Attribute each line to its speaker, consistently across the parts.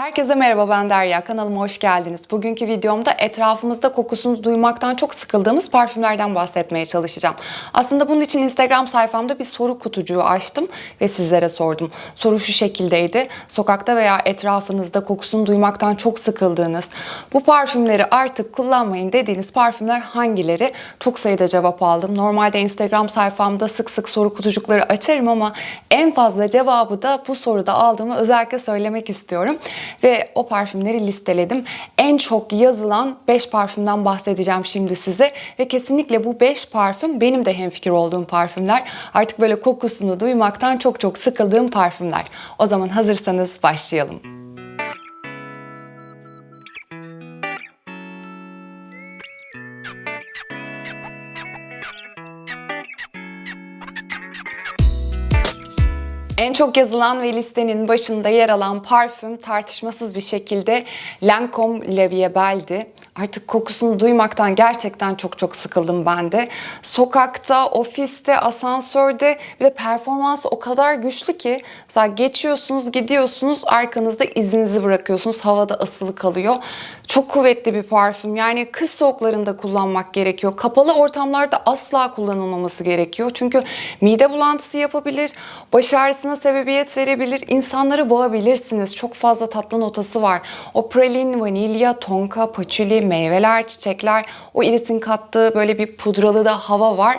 Speaker 1: Herkese merhaba ben Derya. Kanalıma hoş geldiniz. Bugünkü videomda etrafımızda kokusunu duymaktan çok sıkıldığımız parfümlerden bahsetmeye çalışacağım. Aslında bunun için Instagram sayfamda bir soru kutucuğu açtım ve sizlere sordum. Soru şu şekildeydi. Sokakta veya etrafınızda kokusunu duymaktan çok sıkıldığınız, bu parfümleri artık kullanmayın dediğiniz parfümler hangileri? Çok sayıda cevap aldım. Normalde Instagram sayfamda sık sık soru kutucukları açarım ama en fazla cevabı da bu soruda aldığımı özellikle söylemek istiyorum. Ve o parfümleri listeledim. En çok yazılan 5 parfümden bahsedeceğim şimdi size. Ve kesinlikle bu 5 parfüm benim de hemfikir olduğum parfümler. Artık böyle kokusunu duymaktan çok çok sıkıldığım parfümler. O zaman hazırsanız başlayalım. En çok yazılan ve listenin başında yer alan parfüm tartışmasız bir şekilde Lancome La Vie Belle'di. Artık kokusunu duymaktan gerçekten çok çok sıkıldım ben de. Sokakta, ofiste, asansörde bir de performansı o kadar güçlü ki mesela geçiyorsunuz, gidiyorsunuz, arkanızda izinizi bırakıyorsunuz. Havada asılı kalıyor. Çok kuvvetli bir parfüm. Yani kış soğuklarında kullanmak gerekiyor. Kapalı ortamlarda asla kullanılmaması gerekiyor. Çünkü mide bulantısı yapabilir, baş ağrısına sebebiyet verebilir, insanları boğabilirsiniz. Çok fazla tatlı notası var. O pralin, vanilya, tonka, patchouli, meyveler, çiçekler, o irisin kattığı böyle bir pudralı da hava var.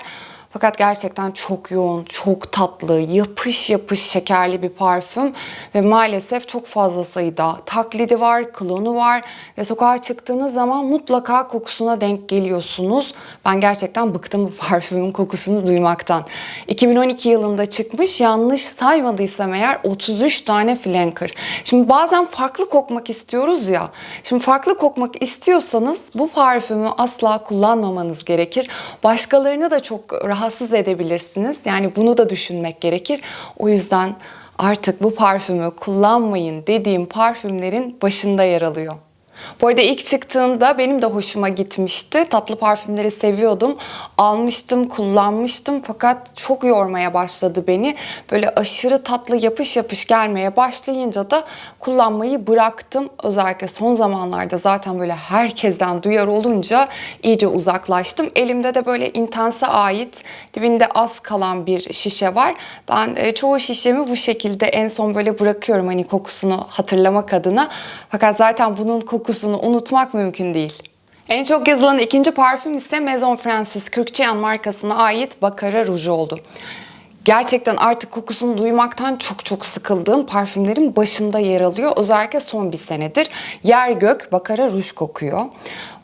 Speaker 1: Fakat gerçekten çok yoğun, çok tatlı, yapış yapış şekerli bir parfüm ve maalesef çok fazla sayıda taklidi var, klonu var ve sokağa çıktığınız zaman mutlaka kokusuna denk geliyorsunuz. Ben gerçekten bıktım bu parfümün kokusunu duymaktan. 2012 yılında çıkmış, yanlış saymadıysam eğer 33 tane flanker. Şimdi bazen farklı kokmak istiyoruz ya. Şimdi farklı kokmak istiyorsanız bu parfümü asla kullanmamanız gerekir. Başkalarını da çok rahatsız edebilirsiniz. Yani bunu da düşünmek gerekir. O yüzden artık bu parfümü kullanmayın dediğim parfümlerin başında yer alıyor. Bu arada ilk çıktığında benim de hoşuma gitmişti. Tatlı parfümleri seviyordum. Almıştım, kullanmıştım fakat çok yormaya başladı beni. Böyle aşırı tatlı yapış yapış gelmeye başlayınca da kullanmayı bıraktım. Özellikle son zamanlarda zaten böyle herkesten duyar olunca iyice uzaklaştım. Elimde de böyle intense ait dibinde az kalan bir şişe var. Ben e, çoğu şişemi bu şekilde en son böyle bırakıyorum hani kokusunu hatırlamak adına. Fakat zaten bunun kokusunu unutmak mümkün değil. En çok yazılan ikinci parfüm ise Maison Francis Kürkçeyan markasına ait Baccarat Rouge oldu. Gerçekten artık kokusunu duymaktan çok çok sıkıldığım parfümlerin başında yer alıyor. Özellikle son bir senedir. Yer gök Baccarat Rouge kokuyor.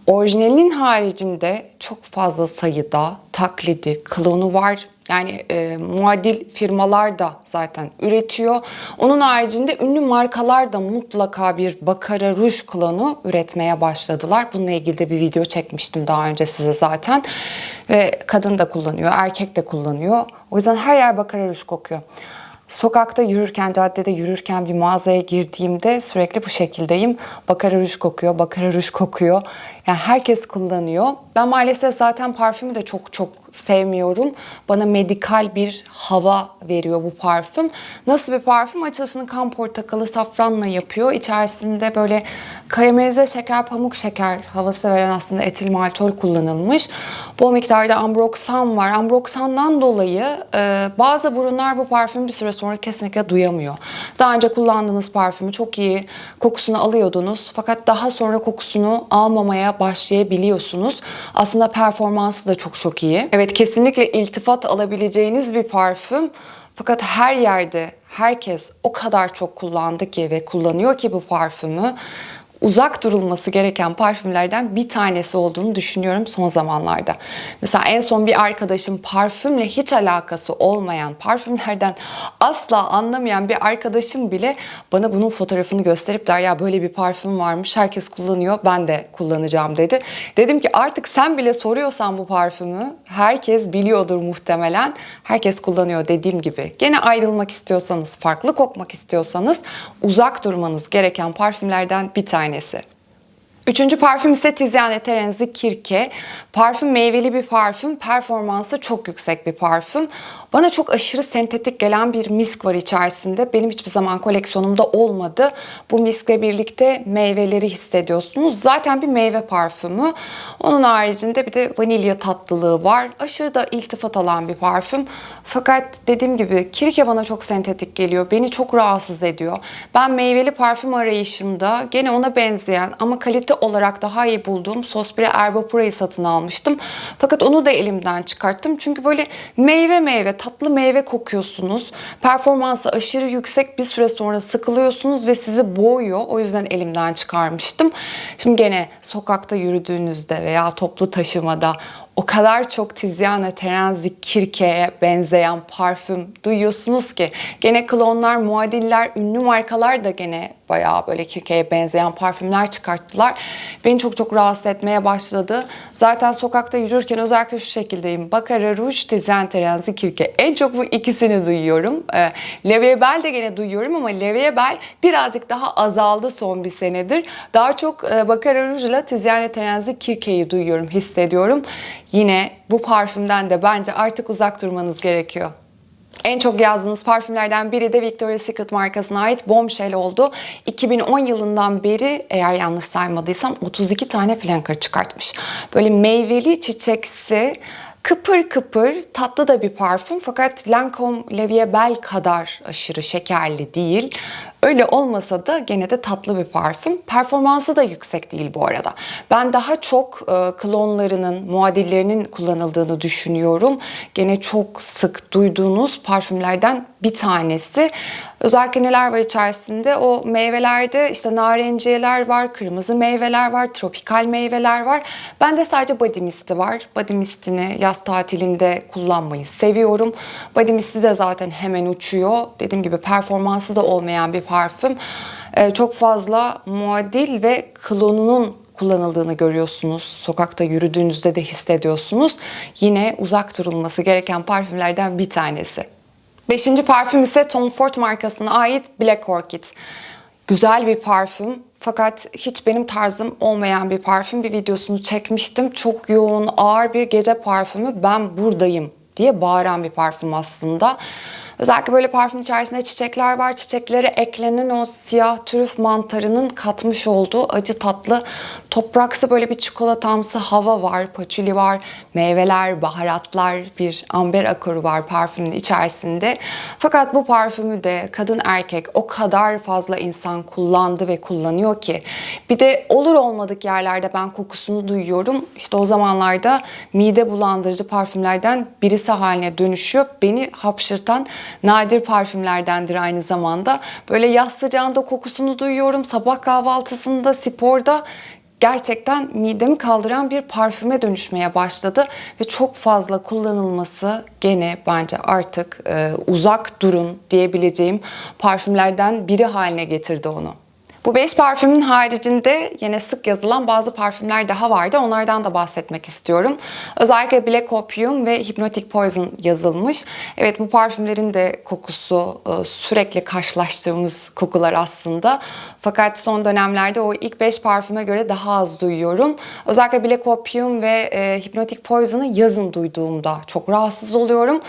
Speaker 1: Orijinalinin haricinde çok fazla sayıda taklidi, klonu var. Yani e, muadil firmalar da zaten üretiyor. Onun haricinde ünlü markalar da mutlaka bir Baccarat Rouge klonu üretmeye başladılar. Bununla ilgili de bir video çekmiştim daha önce size zaten. Ve kadın da kullanıyor, erkek de kullanıyor. O yüzden her yer Baccarat Rouge kokuyor. Sokakta yürürken, caddede yürürken bir mağazaya girdiğimde sürekli bu şekildeyim. Baccarat Rouge kokuyor, Baccarat Rouge kokuyor. Yani herkes kullanıyor. Ben maalesef zaten parfümü de çok çok sevmiyorum. Bana medikal bir hava veriyor bu parfüm. Nasıl bir parfüm? Açılışını kan portakalı safranla yapıyor. İçerisinde böyle karamelize şeker, pamuk şeker havası veren aslında etil maltol kullanılmış. Bol miktarda ambroksan var. Ambroksandan dolayı e, bazı burunlar bu parfümü bir süre sonra kesinlikle duyamıyor. Daha önce kullandığınız parfümü çok iyi kokusunu alıyordunuz. Fakat daha sonra kokusunu almamaya başlayabiliyorsunuz. Aslında performansı da çok çok iyi. Evet kesinlikle iltifat alabileceğiniz bir parfüm. Fakat her yerde herkes o kadar çok kullandı ki ve kullanıyor ki bu parfümü uzak durulması gereken parfümlerden bir tanesi olduğunu düşünüyorum son zamanlarda. Mesela en son bir arkadaşım parfümle hiç alakası olmayan, parfümlerden asla anlamayan bir arkadaşım bile bana bunun fotoğrafını gösterip der ya böyle bir parfüm varmış, herkes kullanıyor, ben de kullanacağım dedi. Dedim ki artık sen bile soruyorsan bu parfümü herkes biliyordur muhtemelen. Herkes kullanıyor dediğim gibi. Gene ayrılmak istiyorsanız, farklı kokmak istiyorsanız uzak durmanız gereken parfümlerden bir tanesi tanesi. Üçüncü parfüm ise Tiziane Terenzi Kirke. Parfüm meyveli bir parfüm, performansı çok yüksek bir parfüm. Bana çok aşırı sentetik gelen bir misk var içerisinde. Benim hiçbir zaman koleksiyonumda olmadı. Bu miskle birlikte meyveleri hissediyorsunuz. Zaten bir meyve parfümü. Onun haricinde bir de vanilya tatlılığı var. Aşırı da iltifat alan bir parfüm. Fakat dediğim gibi kirke bana çok sentetik geliyor. Beni çok rahatsız ediyor. Ben meyveli parfüm arayışında gene ona benzeyen ama kalite olarak daha iyi bulduğum Sospira Erba Pura'yı satın almıştım. Fakat onu da elimden çıkarttım. Çünkü böyle meyve meyve, tatlı meyve kokuyorsunuz. Performansı aşırı yüksek bir süre sonra sıkılıyorsunuz ve sizi boğuyor. O yüzden elimden çıkarmıştım. Şimdi gene sokakta yürüdüğünüzde veya toplu taşımada o kadar çok Tiziana Terenzi Kirke'ye benzeyen parfüm duyuyorsunuz ki gene klonlar, muadiller, ünlü markalar da gene bayağı böyle Kirke'ye benzeyen parfümler çıkarttılar. Beni çok çok rahatsız etmeye başladı. Zaten sokakta yürürken özellikle şu şekildeyim. Baccarat Rouge, Tiziana Terenzi Kirke. En çok bu ikisini duyuyorum. Ee, Levier Bell de gene duyuyorum ama Levier Bell birazcık daha azaldı son bir senedir. Daha çok e, Baccarat Rouge ile Tiziana Terenzi Kirke'yi duyuyorum, hissediyorum. Yine bu parfümden de bence artık uzak durmanız gerekiyor. En çok yazdığınız parfümlerden biri de Victoria's Secret markasına ait Bombshell oldu. 2010 yılından beri eğer yanlış saymadıysam 32 tane flanker çıkartmış. Böyle meyveli çiçeksi kıpır kıpır tatlı da bir parfüm fakat Lancome La Vie Belle kadar aşırı şekerli değil. Öyle olmasa da gene de tatlı bir parfüm. Performansı da yüksek değil bu arada. Ben daha çok e, klonlarının, muadillerinin kullanıldığını düşünüyorum. Gene çok sık duyduğunuz parfümlerden bir tanesi. Özellikle neler var içerisinde? O meyvelerde işte narenciyeler var, kırmızı meyveler var, tropikal meyveler var. Bende sadece body misti var. Body mistini yaz tatilinde kullanmayı seviyorum. Body misti de zaten hemen uçuyor. Dediğim gibi performansı da olmayan bir parfüm. Ee, çok fazla muadil ve klonunun kullanıldığını görüyorsunuz. Sokakta yürüdüğünüzde de hissediyorsunuz. Yine uzak durulması gereken parfümlerden bir tanesi. Beşinci parfüm ise Tom Ford markasına ait Black Orchid. Güzel bir parfüm fakat hiç benim tarzım olmayan bir parfüm. Bir videosunu çekmiştim. Çok yoğun, ağır bir gece parfümü. Ben buradayım diye bağıran bir parfüm aslında. Özellikle böyle parfüm içerisinde çiçekler var. Çiçeklere eklenen o siyah trüf mantarının katmış olduğu acı tatlı topraksı böyle bir çikolatamsı hava var. Paçuli var, meyveler, baharatlar, bir amber akoru var parfümün içerisinde. Fakat bu parfümü de kadın erkek o kadar fazla insan kullandı ve kullanıyor ki. Bir de olur olmadık yerlerde ben kokusunu duyuyorum. İşte o zamanlarda mide bulandırıcı parfümlerden birisi haline dönüşüyor. Beni hapşırtan nadir parfümlerdendir aynı zamanda. Böyle yaz sıcağında kokusunu duyuyorum. Sabah kahvaltısında, sporda gerçekten midemi kaldıran bir parfüme dönüşmeye başladı ve çok fazla kullanılması gene bence artık e, uzak durun diyebileceğim parfümlerden biri haline getirdi onu. Bu beş parfümün haricinde yine sık yazılan bazı parfümler daha vardı. Onlardan da bahsetmek istiyorum. Özellikle Black Opium ve Hypnotic Poison yazılmış. Evet bu parfümlerin de kokusu e, sürekli karşılaştığımız kokular aslında. Fakat son dönemlerde o ilk beş parfüme göre daha az duyuyorum. Özellikle Black Opium ve e, Hypnotic Poison'ı yazın duyduğumda çok rahatsız oluyorum.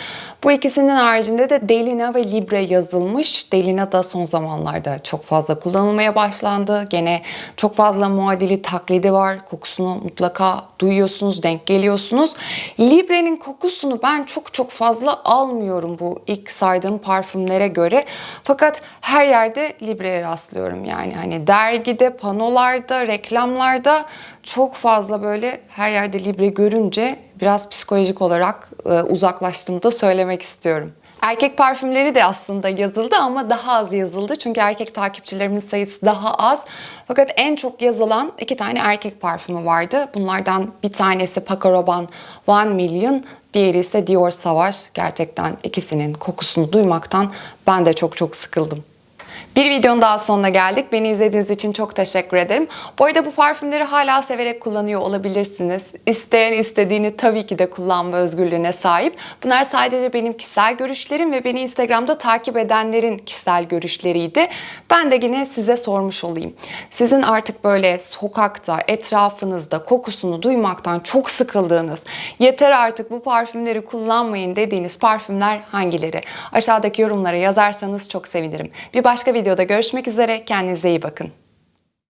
Speaker 1: Bu ikisinin haricinde de Delina ve Libre yazılmış. Delina da son zamanlarda çok fazla kullanılmaya başlandı. Gene çok fazla muadili taklidi var. Kokusunu mutlaka duyuyorsunuz, denk geliyorsunuz. Libre'nin kokusunu ben çok çok fazla almıyorum bu ilk saydığım parfümlere göre. Fakat her yerde Libre'ye rastlıyorum yani. Hani dergide, panolarda, reklamlarda çok fazla böyle her yerde Libre görünce biraz psikolojik olarak e, uzaklaştığımı da söylemek istiyorum. Erkek parfümleri de aslında yazıldı ama daha az yazıldı. Çünkü erkek takipçilerimin sayısı daha az. Fakat en çok yazılan iki tane erkek parfümü vardı. Bunlardan bir tanesi Paco Rabanne One Million, diğeri ise Dior Sauvage. Gerçekten ikisinin kokusunu duymaktan ben de çok çok sıkıldım. Bir videonun daha sonuna geldik. Beni izlediğiniz için çok teşekkür ederim. Bu arada bu parfümleri hala severek kullanıyor olabilirsiniz. İsteyen istediğini tabii ki de kullanma özgürlüğüne sahip. Bunlar sadece benim kişisel görüşlerim ve beni Instagram'da takip edenlerin kişisel görüşleriydi. Ben de yine size sormuş olayım. Sizin artık böyle sokakta, etrafınızda kokusunu duymaktan çok sıkıldığınız, yeter artık bu parfümleri kullanmayın dediğiniz parfümler hangileri? Aşağıdaki yorumlara yazarsanız çok sevinirim. Bir başka videoda görüşmek üzere. Kendinize iyi bakın.